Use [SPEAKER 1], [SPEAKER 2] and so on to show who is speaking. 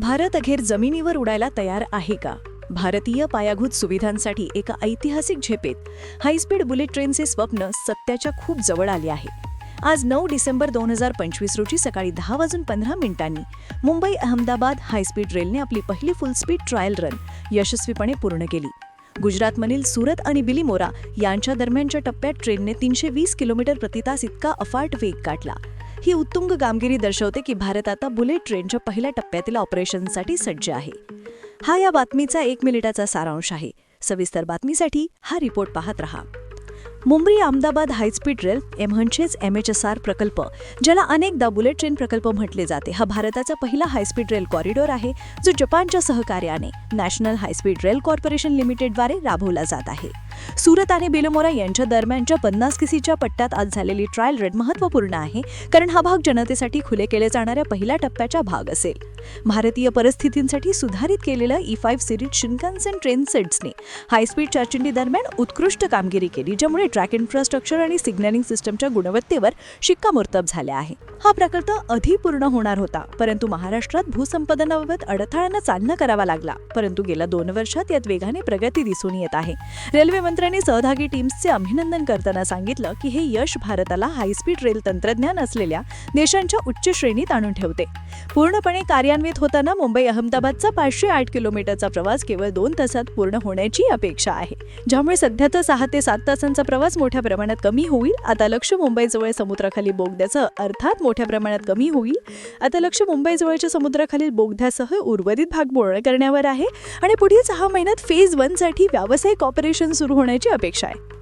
[SPEAKER 1] भारत अखेर जमिनीवर उडायला तयार आहे का? भारतीय पायाभूत सुविधांसाठी एका ऐतिहासिक झेपेत हायस्पीड बुलेट ट्रेनचे स्वप्न सत्याच्या खूप जवळ आले आहे. आज नऊ डिसेंबर दोन हजार पंचवीस रोजी सकाळी दहा वाजून पंधरा मिनिटांनी मुंबई अहमदाबाद हायस्पीड रेलने आपली पहिली फुल स्पीड ट्रायल रन यशस्वीपणे पूर्ण केली. गुजरातमधील सुरत आणि बिलिमोरा यांच्या दरम्यानच्या टप्प्यात ट्रेनने तीनशे वीस किलोमीटर प्रति तास इतका अफाट वेग गाठला. ही उत्तुंग कामगिरी दर्शवते की भारत आता बुलेट ट्रेनच्या पहिल्या टप्प्यातील ऑपरेशनसाठी सज्ज आहे. हा या बातमीचा एक मिनिटाचा सारांश आहे. सविस्तर बातमीसाठी हा रिपोर्ट पाहत रहा. Mumbai Ahmedabad high speed rail A म्हणजेच एम एच एस आर प्रकल्प ज्याला अनेकदा बुलेट ट्रेन प्रकल्प म्हटले जाते हा भारताचा पहिला हायस्पीड रेल कॉरिडॉर आहे जो जपानच्या सहकार्याने national high speed rail corporation लिमिटेडद्वारे राबवला जात आहे. सुरत आणि बेलमोरा यांच्या दरम्यानच्या पन्नास किसीच्या पट्ट्यात आज झालेली ट्रायल रेड महत्त्वपूर्ण आहे कारण हा भाग जनतेसाठी खुले केले जाणाऱ्या पहिल्या टप्प्याचा भाग असेल. भारतीय परिस्थितींसाठी सुधारित केलेलं E five series Shinkansen train सेट्सने high speed चाचणी दरम्यान उत्कृष्ट कामगिरी केली ज्यामुळे ट्रॅक इन्फ्रास्ट्रक्चर आणि सिग्नलिंग सिस्टमच्या गुणवत्तेवर शिक्कामोर्तब झाले आहे. हा प्रकल्प अधिपूर्ण पूर्ण होणार होता परंतु महाराष्ट्रात भूसंपादनाबाबत अडथळ्यांना चालना करावा लागला परंतु गेल्या दोन वर्षात यात वेगाने प्रगती दिसून येत आहे. रेल्वे मंत्र्यांनी सहभागी टीम्सचे अभिनंदन करताना सांगितलं की हे यश भारताला हायस्पीड रेल तंत्रज्ञान असलेल्या देशांच्या उच्च श्रेणीत आणून ठेवते. पूर्णपणे कार्यान्वित होताना मुंबई अहमदाबादचा पाचशे आठ किलोमीटरचा प्रवास केवळ दोन तासात पूर्ण होण्याची अपेक्षा आहे. ज्यामुळे सध्याचा सहा ते सात तासांचा प्रवास मोठ्या प्रमाणात कमी होईल. आता लक्ष मुंबईजवळ समुद्राखाली बोगद्याचं अर्थात मोठ्या प्रमाणात कमी होईल. आता लक्ष मुंबईजवळच्या समुद्राखालील बोगद्यासह उर्वरित भाग पूर्ण करण्यावर आहे. आणि पुढील सहा महिन्यात फेज वनसाठी व्यावसायिक ऑपरेशन सुरू होण्याची अपेक्षा आहे.